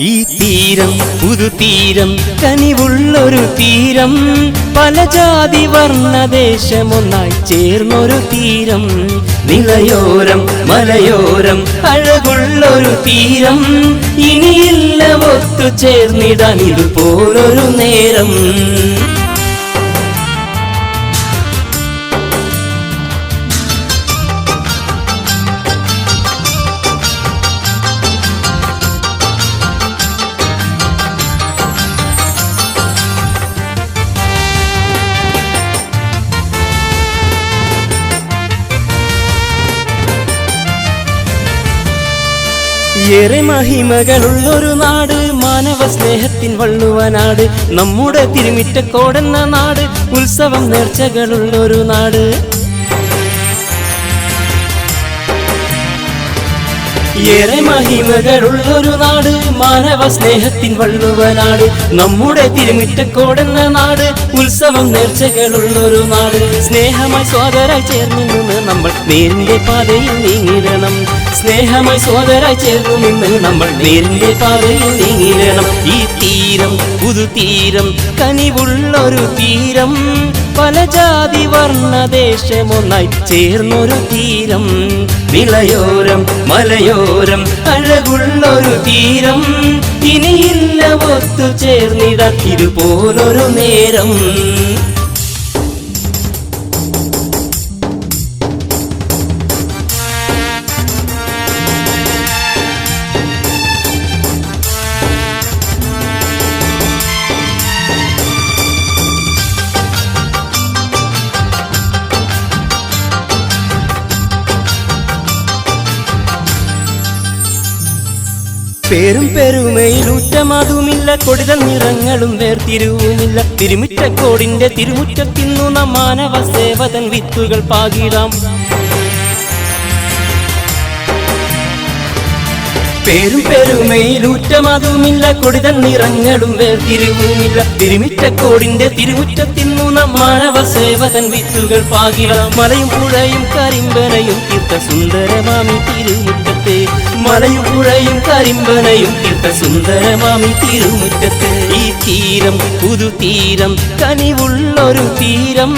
ഈ തീരം പുതുതീരം കനിവുള്ളൊരു തീരം. പല ജാതി വർണദേശമൊന്നായി ചേർന്നൊരു തീരം. നിലയോരം മലയോരം അഴകുള്ളൊരു തീരം. ഇനിയില്ല ഒത്തു ചേർന്നിടാൻ ഇതുപോലൊരു നേരം. ഏറെ മഹിമകളുള്ളൊരു നാട് മാനവ സ്നേഹത്തിൻ വള്ളുവനാട് നമ്മുടെ തിരുമിറ്റക്കോടെന്ന നാട് ഉത്സവം നേർച്ചകളുള്ളൊരു നാട്. ഏറെ മഹിമകളുള്ളൊരു നാട് മാനവ സ്നേഹത്തിൻ വള്ളുവനാട് നമ്മുടെ തിരുമിറ്റക്കോടെന്ന നാട് ഉത്സവം നേർച്ചകളുള്ളൊരു നാട്. സ്നേഹമായി സോദരായി ചേർന്നു നമ്മൾ നേരിന്റെ പാതയിൽ നീങ്ങിടണം. സ്നേഹമായി സോദര ചേർന്ന് നിന്ന് നമ്മൾ നേരിന്റെ പാതയിൽ നീങ്ങിരണം ഈ തീരം പുതു പുതുതീരം കനിവുള്ളൊരു തീരം. പല ജാതി വർണദേശമൊന്നായി ചേർന്നൊരു തീരം. വിളയോരം മലയോരം അഴകുള്ളൊരു തീരം. ഇനിയില്ല ഒത്തു ചേർന്നിടത്തിരുപോലൊരു നേരം. പേരും പെരുമയിലൂറ്റമതുമില്ല കൊടിത നിറങ്ങളും വേർതിരിവുമില്ല. തിരുമുറ്റക്കോടിന്റെ തിരുമുറ്റത്തിന്നു നമ്മാനവ മാനവ സേവതൻ വിത്തുകൾ പാകിടാം. പേരും പെരുമയിലൂറ്റമതുമില്ല കൊടിതൻ നിറങ്ങളും വേർതിരിവുമില്ല. തിരുമിറ്റക്കോടിന്റെ തിരുമുറ്റത്തിന്നു നാം മാനവ സേവകൻ വിത്തുകൾ പാകിയ മലയും പുഴയും കരിമ്പനയും തീർത്ത സുന്ദരമാമി തിരുമുറ്റത്തെ. മലയും പുഴയും കരിമ്പനയും തീർത്ത സുന്ദരമാമി തിരുമുറ്റത്തെ. ഈ തീരം പുതുതീരം കനിവുള്ളൊരു തീരം.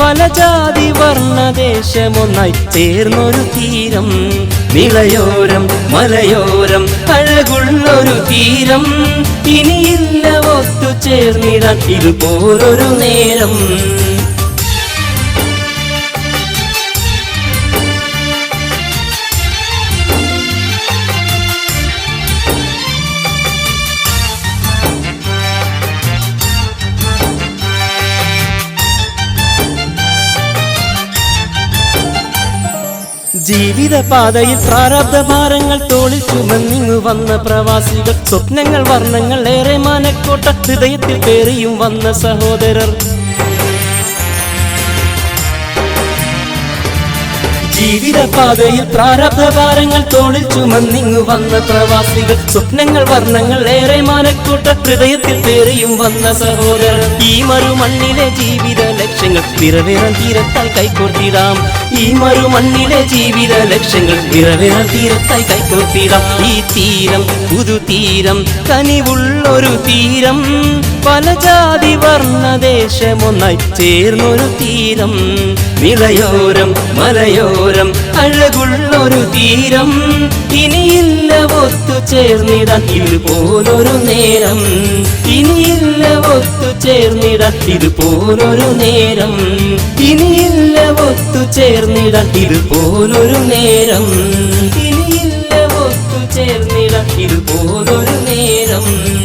പല ജാതി വർണദേശമൊന്നായി ചേർന്നൊരു തീരം. നിളയോരം മലയോരം അഴകുള്ളൊരു തീരം. ഇനിയില്ല ഒത്തു ചേർന്നിടാൻ ഇതുപോലൊരു നേരം. ജീവിതപാതയിൽ പ്രാരബ്ധ ഭാരങ്ങൾ തോളിൽ ചുമന്നിങ്ങു വന്ന പ്രവാസികൾ സ്വപ്നങ്ങൾ വർണങ്ങൾ ഏറെ മാനക്കോട്ട ഹൃദയത്തിൽ പേറിയും വന്ന സഹോദരർ. ജീവിതപാതയിൽ പ്രാരബ്ധ ഭാരങ്ങൾ തോളിൽ ചുമന്നിങ്ങു വന്ന പ്രവാസികൾ സ്വപ്നങ്ങൾ വർണങ്ങൾ ഏറെ മാനക്കൂട്ട ഹൃദയത്തിൽ പേറിയും വന്ന സഹോദരൻ. ഈ മറുമണ്ണിലെ ജീവിത ലക്ഷ്യങ്ങൾ നിറവേറാൻ തീരത്താൽ കൈകോർത്തിടാം. ഈ മറുമണ്ണിലെ ജീവിത ലക്ഷ്യങ്ങൾ നിറവേറാൻ തീരത്താൽ കൈകോർത്തിടാം. ഈ തീരം പുതു തീരം കനിവുള്ളൊരു തീരം പല ജാതി വർണദേശമൊന്നായി ചേർന്നൊരു തീരം. നിളയോരം മലയോരം മനോഹരം അഴകുള്ളൊരു തീരം. ഇനിയില്ല ഒത്തുചേർന്നിടാൻ ഇതുപോലൊരു നേരം. ഇനിയില്ല ഒത്തുചേർന്നിടാൻ ഇതുപോലൊരു നേരം. ഇനിയില്ല ഒത്തുചേർന്നിടാൻ ഇതുപോലൊരു നേരം. ഇനിയില്ല ഒത്തുചേർന്നിടാൻ ഇതുപോലൊരു നേരം.